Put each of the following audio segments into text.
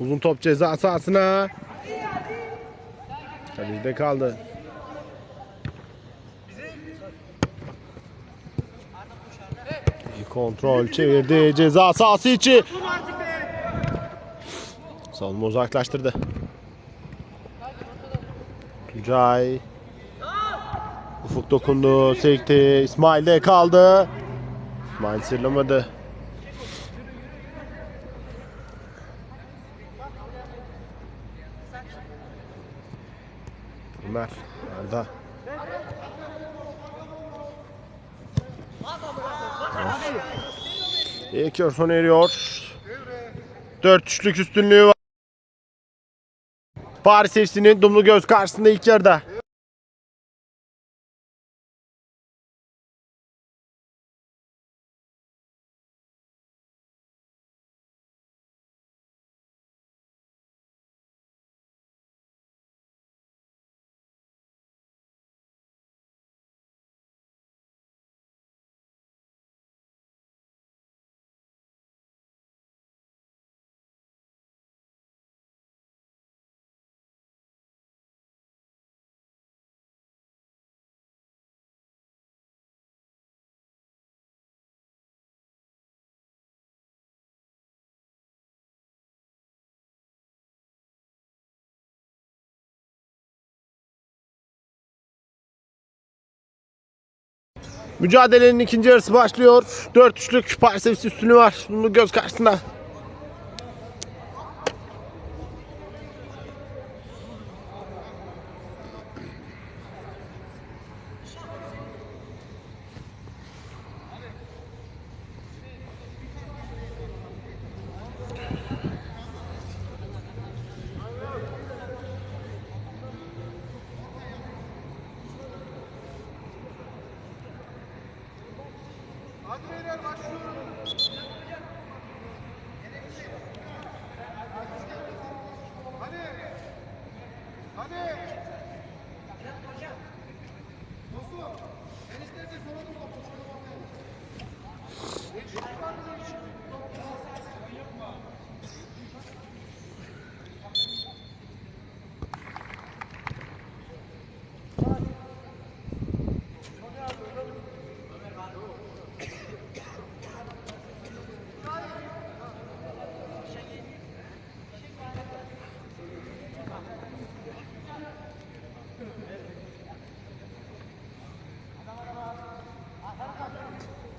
Uzun top ceza sahasına. Kalecide kaldı. İyi kontrol çevirdi ceza sahası içi. Savunma uzaklaştırdı. Tuncay. Ufuk dokundu, sekti. İsmail'de kaldı. İsmail sırlamadı. Ömer, Arda. Sona eriyor. Dört üçlük üstünlüğü var. Paris FC'nin Dumlu Göz karşısında ilk yarıda. Mücadelenin ikinci yarısı başlıyor. 4 üçlük Paris FC üstünlüğü var. Dumlu Göz karşısında.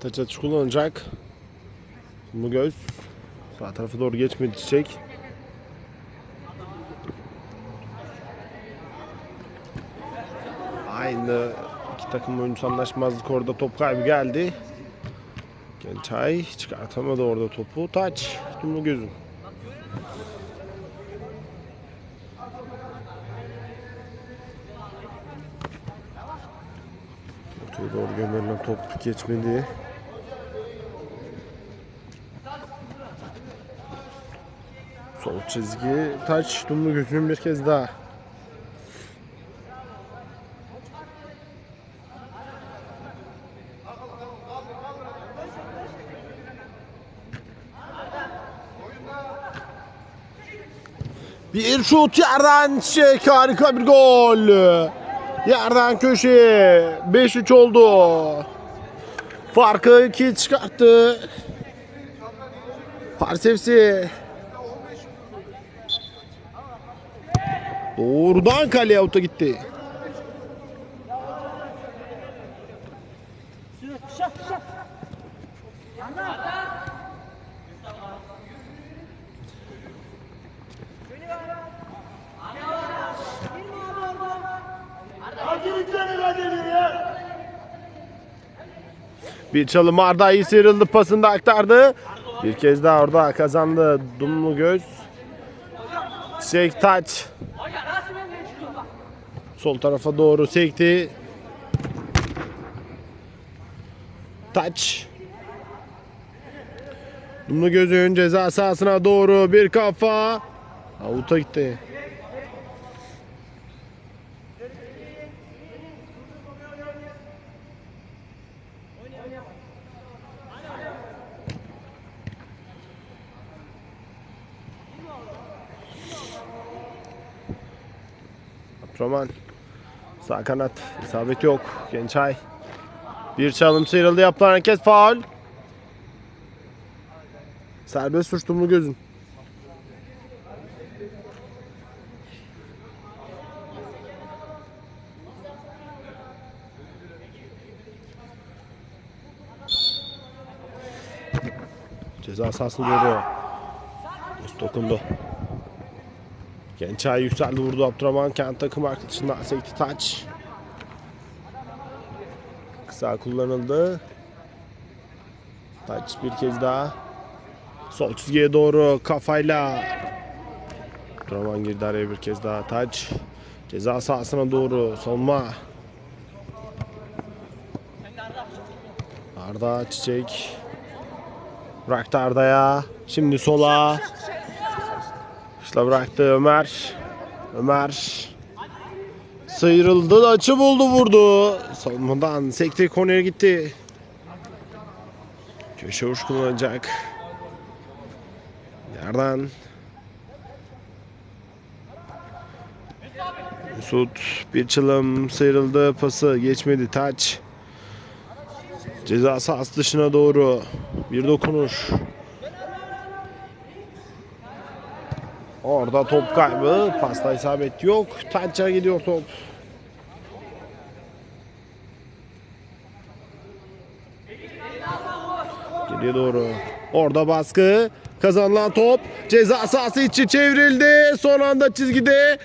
Taç atış kullanacak. Dumlu Göz. Sağ tarafa doğru geçmedi çiçek. Aynı iki takım oyuncusu anlaşmazlık orada top kaybı geldi. Gençay çıkartamadı orada topu. Taç Dumlu Göz'ün. Ortaya doğru gönderilen top geçmedi. Sol çizgi taç Dumlu Göz'ün bir kez daha. Bir şut yerden çiçek harika bir gol. Yerden köşe 5-3 oldu. Farkı 2 çıkarttı. Pars FC. Doğrudan kaleye avuta gitti. Bir çalım Arda iyi sıyrıldı pasını da aktardı. Bir kez daha orada kazandı Dumlu Göz. Çiçek taç. Sol tarafa doğru sekti. Taç. Dumlu Gözü'nün ceza sahasına doğru bir kafa. Avuta gitti. Abdurrahman. Sağ kanat. İsabet yok. Gençay. Bir çalım sıyrıldı. Yapılan hareket faul. Serbest suç Dumlu Göz'ün. Ceza sahasına doğru. Üst dokundu. Gençay yükseldi vurdu Abdurrahman. Kent takım arkadaşından sekti taç. Kısa kullanıldı. Taç bir kez daha. Sol çizgiye doğru kafayla. Abdurrahman girdi araya bir kez daha. Taç. Ceza sahasına doğru savunma. Arda Çiçek. Bıraktı Arda'ya. Şimdi sola. İşte bıraktı Ömer. Ömer. Sıyrıldı açı buldu vurdu. Savunmadan sekti kornere gitti. Köşe vuruş kullanacak. Yerden. Mesut bir çılım sıyrıldı pası geçmedi taç. Ceza sahası dışına doğru bir dokunuş. Orada top kaybı. Pasta isabet yok. Taç'a gidiyor top. Geriye doğru. Orada baskı. Kazanılan top. Ceza sahası içi çevrildi. Son anda çizgide.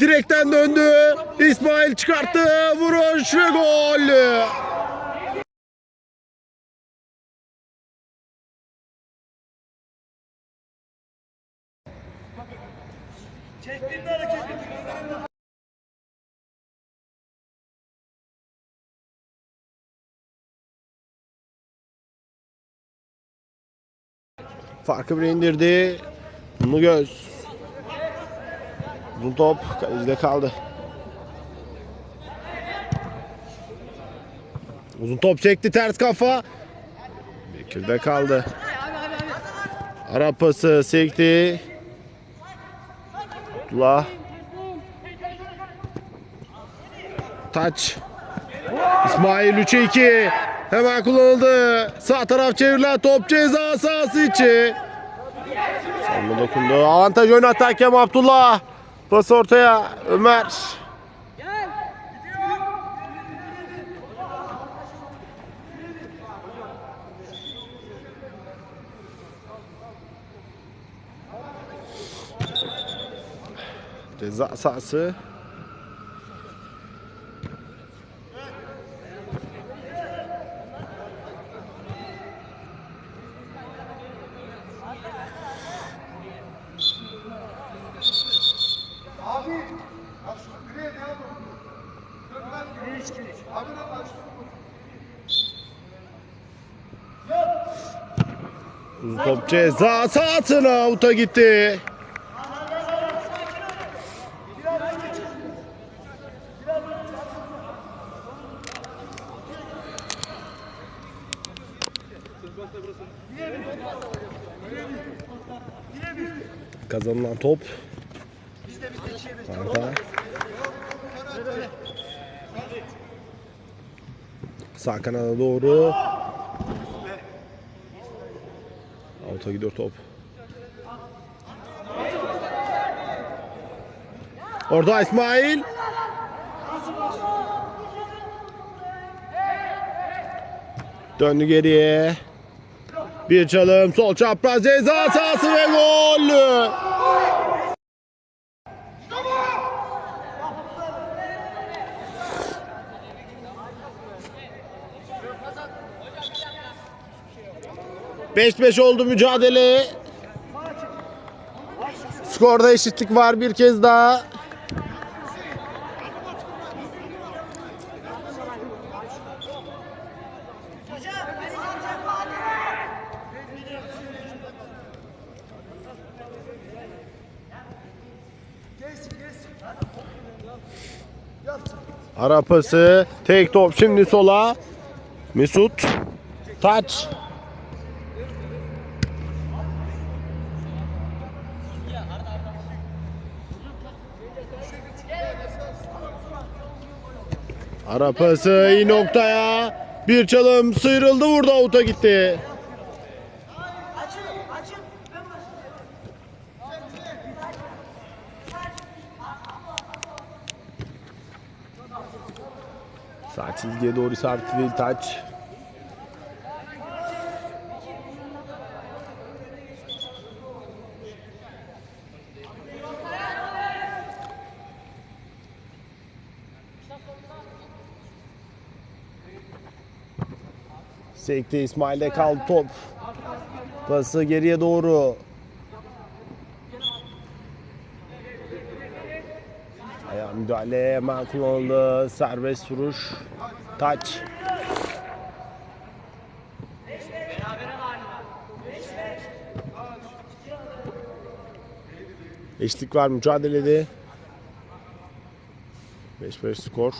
Direkten döndü. İsmail çıkarttı. Vuruş ve gol. Farkı bile indirdi. Bunu göz. Uzun top kalecide kaldı. Uzun top çekti ters kafa. Bekir'de kaldı. Ara pası sekti. Abdullah. Taç. İsmail 3'e 2. Hemen kullanıldı. Sağ taraf çevrilen top ceza sahası içi. Savunma dokundu. Avantaj oynattı hakem Abdullah. Pas ortaya Ömer. Ceza sahası. Top ceza sahasına avuta gitti. Kazanılan top. Arda. Sağ kanada doğru. Out'a gidiyor top. Orada İsmail. Döndü geriye. Bir çalım sol çapraz ceza sahası ve gol. Beş beş oldu mücadele. Skorda eşitlik var bir kez daha. Ara pası. Tek top şimdi sola. Mesut. Taç. Ara pası iyi noktaya. Bir çalım sıyrıldı vurdu avuta gitti. Sağ çizgiye doğru isabetli taç. Sekti İsmail'de kaldı top. Pası geriye doğru. Ayağı müdahale hemen kullanıldı. Serbest vuruş. Taç. Eşlik var mücadelede. 5-5 skor.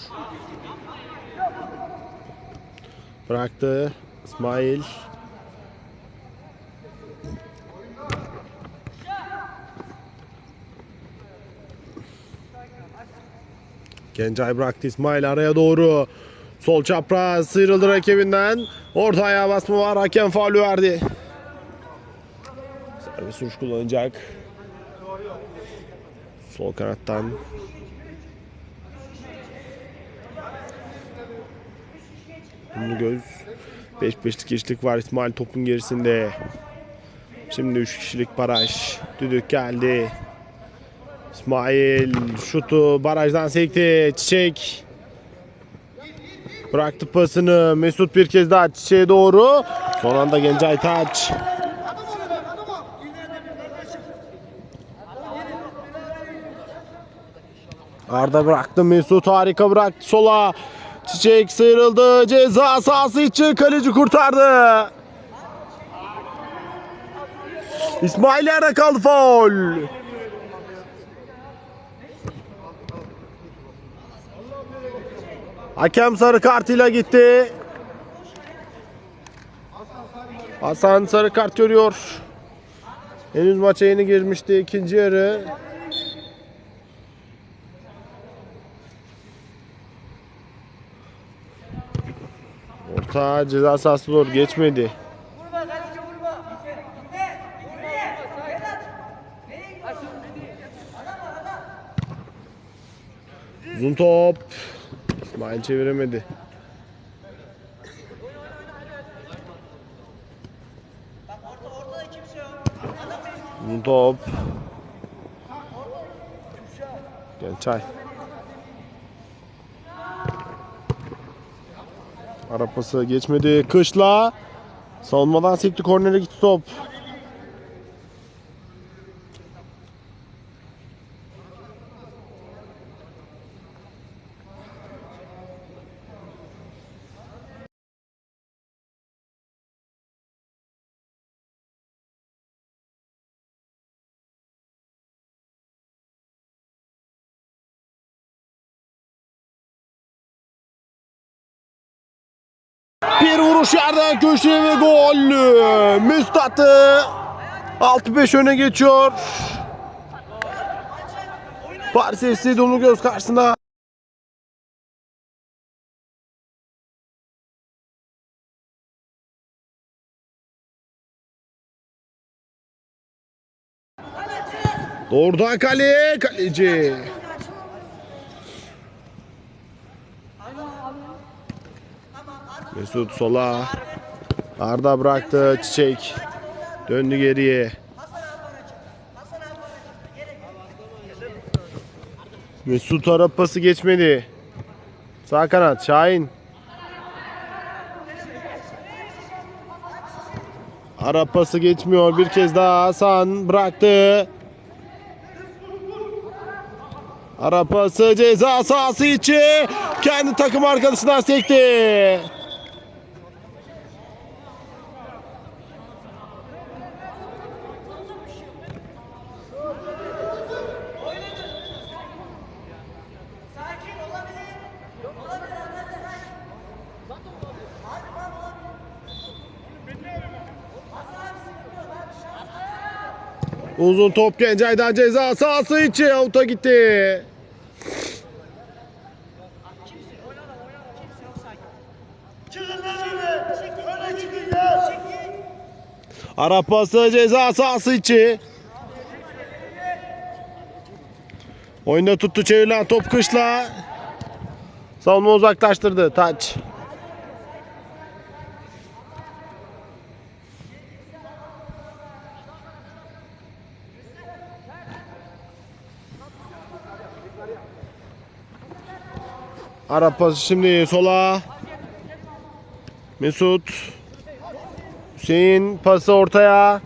Bıraktı. İsmail. Gencay bıraktı İsmail araya doğru. Sol çapraz sıyrıldı rakibinden. Orta ayağa basma var. Hakem faulü verdi. Servis vuruş kullanacak. Sol kanattan. Bunu göz. 5-5'lik eşlik var İsmail topun gerisinde. Şimdi 3 kişilik baraj. Düdük geldi. İsmail şutu barajdan sekti. Çiçek. Bıraktı pasını. Mesut bir kez daha Çiçek'e doğru. Son anda Gencay Taç. Arda bıraktı Mesut harika bıraktı sola. Çiçek sıyrıldı. Ceza sahası için kaleci kurtardı. İsmail yerde kaldı faul. Hakem sarı kartıyla gitti. Hasan sarı kart görüyor. Henüz maça yeni girmişti ikinci yarı. Orta ceza sahası doğru geçmedi. Uzun top. İsmail çeviremedi. Uzun top. Gençay. Ara pası geçmedi. Kışla. Savunmadan sekti kornere gitti top. Bir vuruş yerden köşeye ve gol. Mesut attı. 6-5 öne geçiyor. Paris FC Dumlu Göz karşısında. Doğrudan kaleye kaleci. Mesut sola. Arda bıraktı Çiçek. Döndü geriye. Mesut Arap pası geçmedi. Sağ kanat Şahin. Arap pası geçmiyor. Bir kez daha Hasan bıraktı. Arap pası ceza sahası içi. Kendi takım arkadaşından sekti. Uzun top Gencay'dan ceza sahası içi avuta gitti. Arap pası ceza sahası içi. Oyunda tuttu çevirilen top kışla. Savunma uzaklaştırdı. Taç. Arap pası şimdi sola. Mesut. Hüseyin pası ortaya.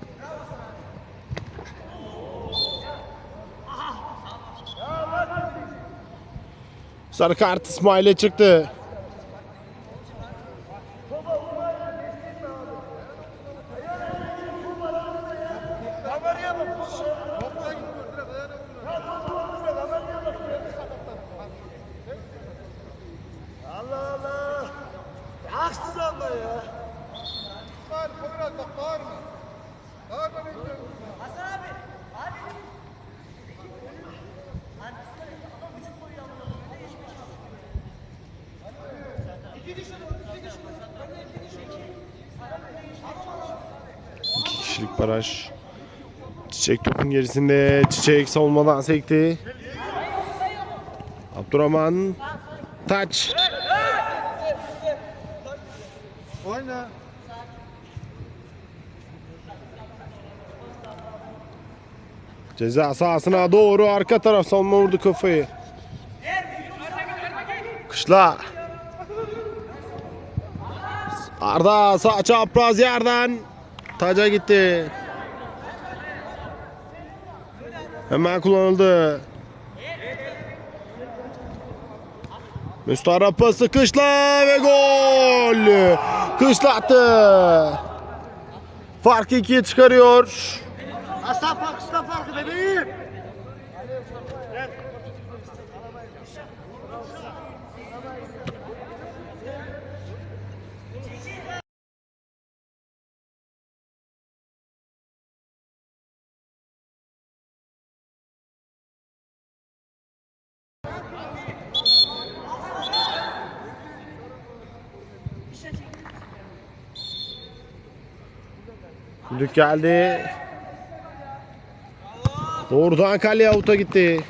Sarı kart İsmail'e çıktı. Haksız ama ya. İsmail Poyraz bak bağırma. Bağırma ne diyorsun? Hasan abi. Abi. İki kişilik baraj. Çiçek topun gerisinde. Çiçek savunmadan sekti. Abdurrahman. Taç. Ceza sahasına doğru arka taraf savunma vurdu kafayı. Kışla. Arda sağ çapraz yerden taca gitti. Hemen kullanıldı. Mesut Arap pası Kışla ve gol. Kışla attı. Farkı ikiye çıkarıyor. Aslan farkı, aslan farkı Doğrudan kaleye avuta gitti.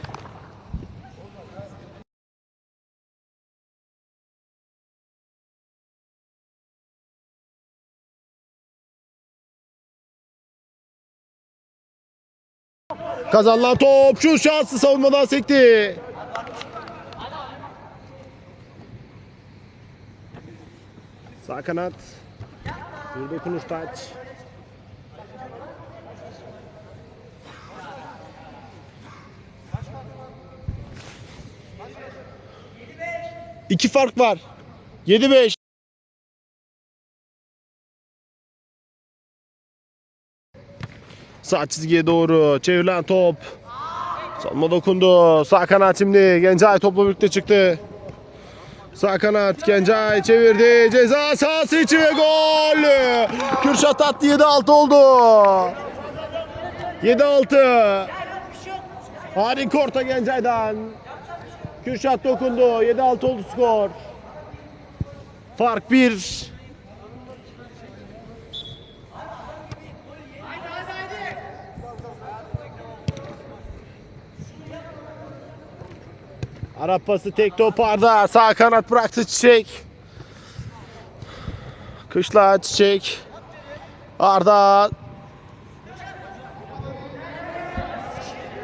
Kazanılan top şu şanslı savunmadan sekti. Sağ kanat. Bir dokunuş taç. İki fark var. 7-5. Sağ çizgiye doğru çevrilen top. Savunma dokundu. Sağ kanat şimdi. Gencay topla birlikte çıktı. Sağ kanat Gencay çevirdi. Ceza sahası içi ve gol. Kürşat attı 7-6 oldu. 7-6. Harika orta Gencay'dan. Kürşat dokundu. 7-6 oldu skor. Fark 1. Arap pası tek top Arda. Sağ kanat bıraktı Çiçek. Kışla Çiçek. Arda.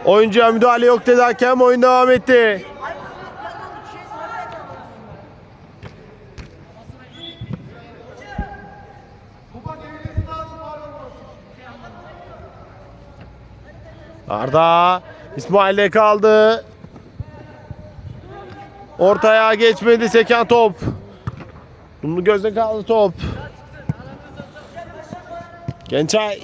Oyuncuya müdahale yok dedi hakem. Oyun devam etti. Arda İsmail'e kaldı. Ortaya geçmedi seken top. Dumlu gözde kaldı top. Gençay.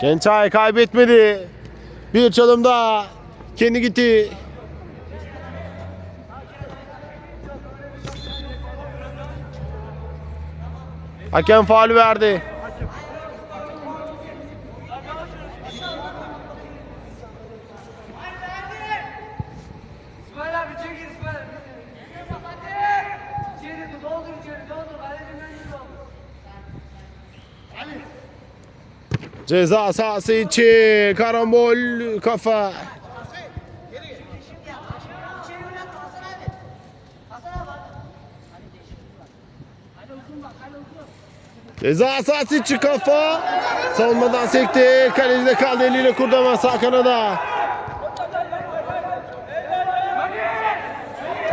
Gençay kaybetmedi. Bir çalım daha. Kendi gitti. Hakem faul verdi. Ceza sahası içi. Karambol kafa. Ceza sahası içi kafa. Savunmadan sekti. Kalecide kaldı eliyle kurdu ama sağ kanada.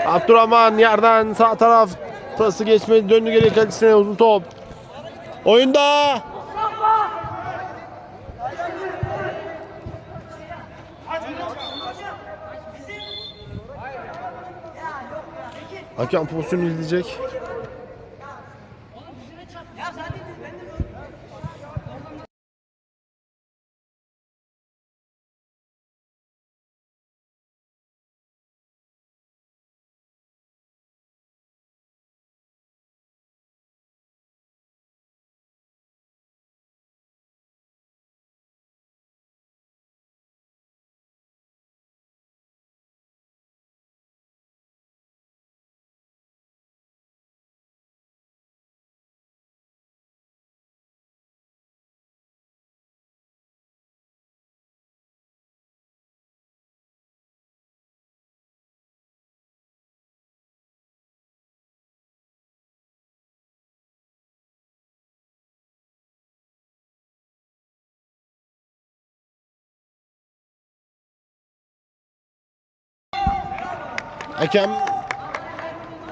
Abdurrahman yerden sağ taraf pası geçmedi döndü geri kalecisine uzun top. Oyunda. Hakem pozisyonu izleyecek. Hakem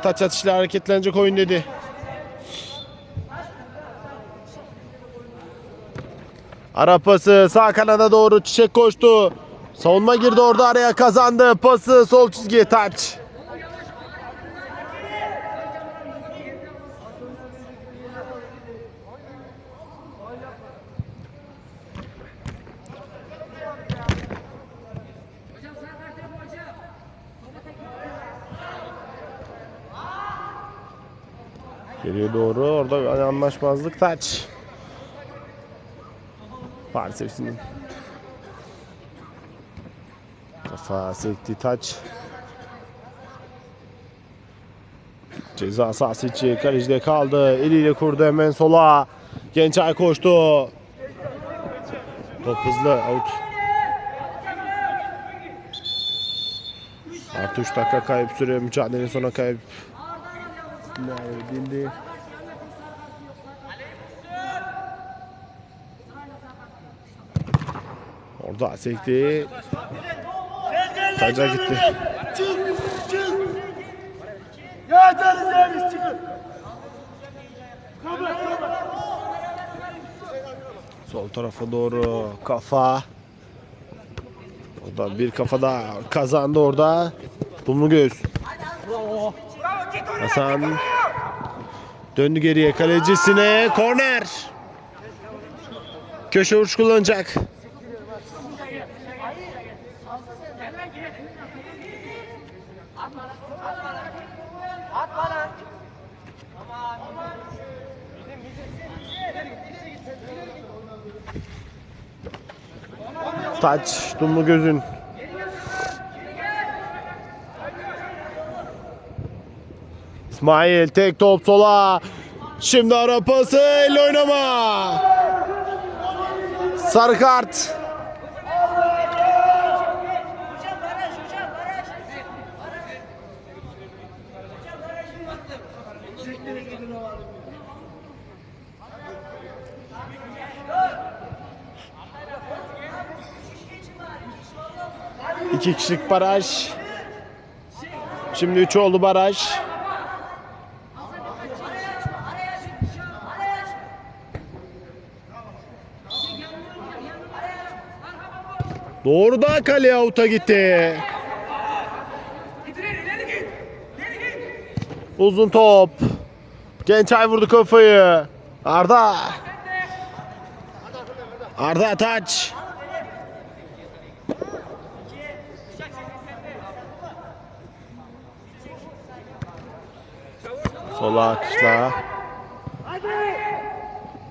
taç atışıyla hareketlenecek oyun dedi. Ara pası sağ kanada doğru çiçek koştu. Savunma girdi orada araya kazandı. Pası sol çizgiye taç. Geriye doğru orada anlaşmazlık taç. Paris'in kafa sekti taç. Ceza sahası içi kalecide kaldı. Eliyle kurdu hemen sola. Gençay koştu. Top hızlı out. Artı 3 dakika kayıp süre mücadelenin sona kayıp. Edildi? Orada sekti. Taca gitti. Çık, çık. Yeteriz ya biz çıkın. Sol tarafa doğru kafa. Orada bir kafa daha kazandı orada. Dumlu göğüs. Hasan döndü geriye kalecisine korner. Köşe vuruş kullanacak. Taç Dumlu gözün. İsmail tek top sola. Şimdi ara pası elle oynama. Sarı kart. İki kişilik baraj. Şimdi üç oldu baraj. Doğrudan kaleye avuta gitti. Uzun top. Gençay vurdu kafayı. Arda. Arda taç. Sola akışla.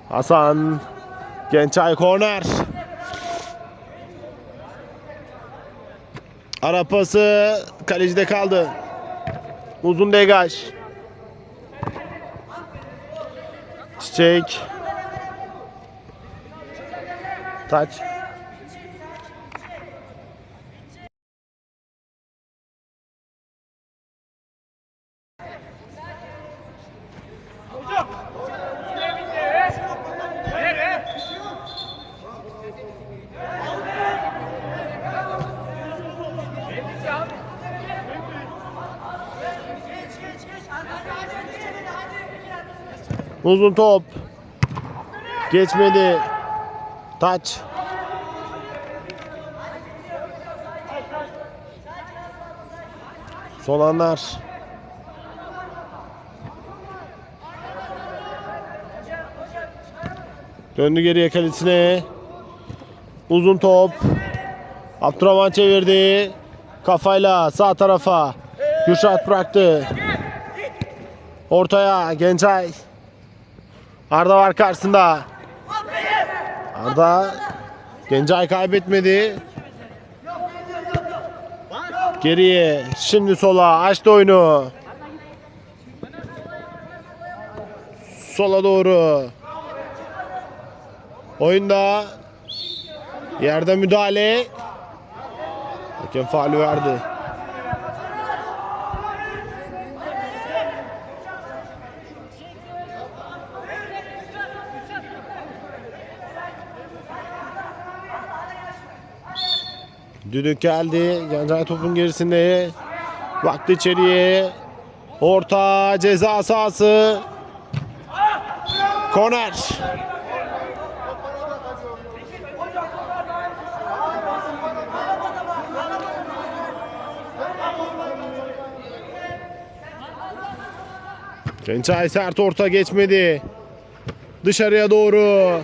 Hasan. Gençay korner. Ara pası kalecide kaldı. Uzun degaj. Çiçek. Taç. Uzun top. Geçmedi. Taç. Solanlar. Döndü geriye kalesine. Uzun top. Abdurrahman çevirdi. Kafayla sağ tarafa. Gürşat bıraktı. Ortaya Gencay. Arda var karşısında. Arda Gencay kaybetmedi. Geriye şimdi sola açtı oyunu. Sola doğru. Oyunda yerde müdahale. Hakem faulü verdi. Düdük geldi. Gencay topun gerisinde. Baktı içeriye. Orta ceza sahası. Koner. Gencay sert orta geçmedi. Dışarıya doğru.